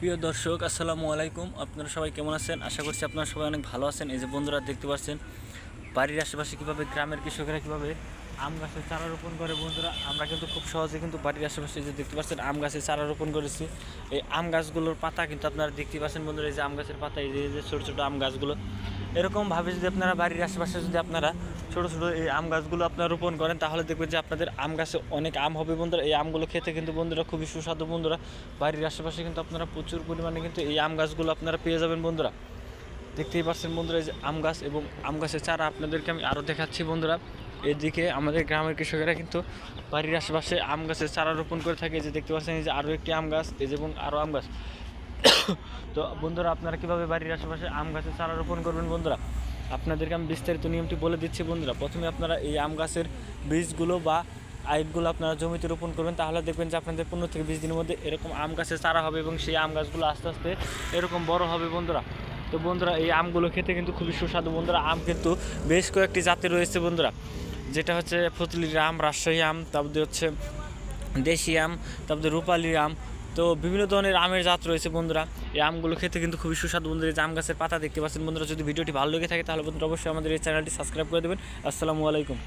প্রিয় দর্শক, আসসালামু আলাইকুম। আপনারা সবাই কেমন আছেন? আশা করছি আপনারা সবাই অনেক ভালো আছেন। এই যে বন্ধুরা দেখতে পাচ্ছেন, বাড়ির আশেপাশে কীভাবে, গ্রামের কৃষকেরা কীভাবে আম গাছের চারা রোপণ করে বন্ধুরা, আমরা কিন্তু খুব সহজে কিন্তু বাড়ির আশেপাশে যে দেখতে পাচ্ছেন, আম গাছের চারা রোপণ করেছি। এই আম গাছগুলোর পাতা কিন্তু আপনারা দেখতে পাচ্ছেন বন্ধুরা, এই যে আম গাছের পাতা এই যে এই যে ছোটো ছোটো আম গাছগুলো এরকমভাবে যদি আপনারা বাড়ির আশেপাশে যদি আপনারা ছোটো ছোটো এই আম গাছগুলো আপনারা রোপণ করেন, তাহলে দেখবেন যে আপনাদের আম গাছে অনেক আম হবে। বন্ধুরা, এই আমগুলো খেতে কিন্তু বন্ধুরা খুবই সুস্বাদু বন্ধুরা। বাড়ির আশেপাশে কিন্তু আপনারা প্রচুর পরিমাণে কিন্তু এই আম গাছগুলো আপনারা পেয়ে যাবেন বন্ধুরা। দেখতেই পাচ্ছেন বন্ধুরা এই যে আম গাছ এবং আম গাছের চারা আপনাদেরকে আমি আরও দেখাচ্ছি বন্ধুরা। এদিকে আমাদের গ্রামের কৃষকেরা কিন্তু বাড়ির আশেপাশে আম গাছের চারা রোপণ করে থাকে। যে দেখতে পাচ্ছেন এই যে আরও একটি আম গাছ, এই যে এবং আরও আম গাছ। তো বন্ধুরা, আপনারা কীভাবে বাড়ির আশেপাশে আম গাছের চারা রোপণ করবেন বন্ধুরা? আপনাদেরকে আমি বিস্তারিত নিয়মটি বলে দিচ্ছি বন্ধুরা। প্রথমে আপনারা এই আম গাছের বীজগুলো বা আইটগুলো আপনারা জমিতে রোপণ করবেন। তাহলে দেখবেন যে আপনাদের পনেরো থেকে বিশ দিনের মধ্যে এরকম আম গাছের চারা হবে এবং সেই আম গাছগুলো আস্তে আস্তে এরকম বড় হবে বন্ধুরা। তো বন্ধুরা, এই আমগুলো খেতে কিন্তু খুবই সুস্বাদু বন্ধুরা। আম কিন্তু বেশ কয়েকটি জাতের রয়েছে বন্ধুরা। যেটা হচ্ছে ফজলির আম, রাজশাহী আম, তারপরে হচ্ছে দেশি আম, তারপরে রূপালি আম তো বিভিন্ন ধরনের আমের জাত রয়েছে বন্ধুরা। এই আমগুলো খেতে কিন্তু খুবই সুস্বাদু বন্ধুরা। জাম আম গাছের পাতা দেখতে পাচ্ছেন বন্ধুরা, যদি ভিডিওটি ভালো লেগে থাকে তাহলে বন্ধুরা অবশ্যই আমাদের এই চ্যানেলটি সাবস্ক্রাইব করে দেবেন। আসসালামু আলাইকুম।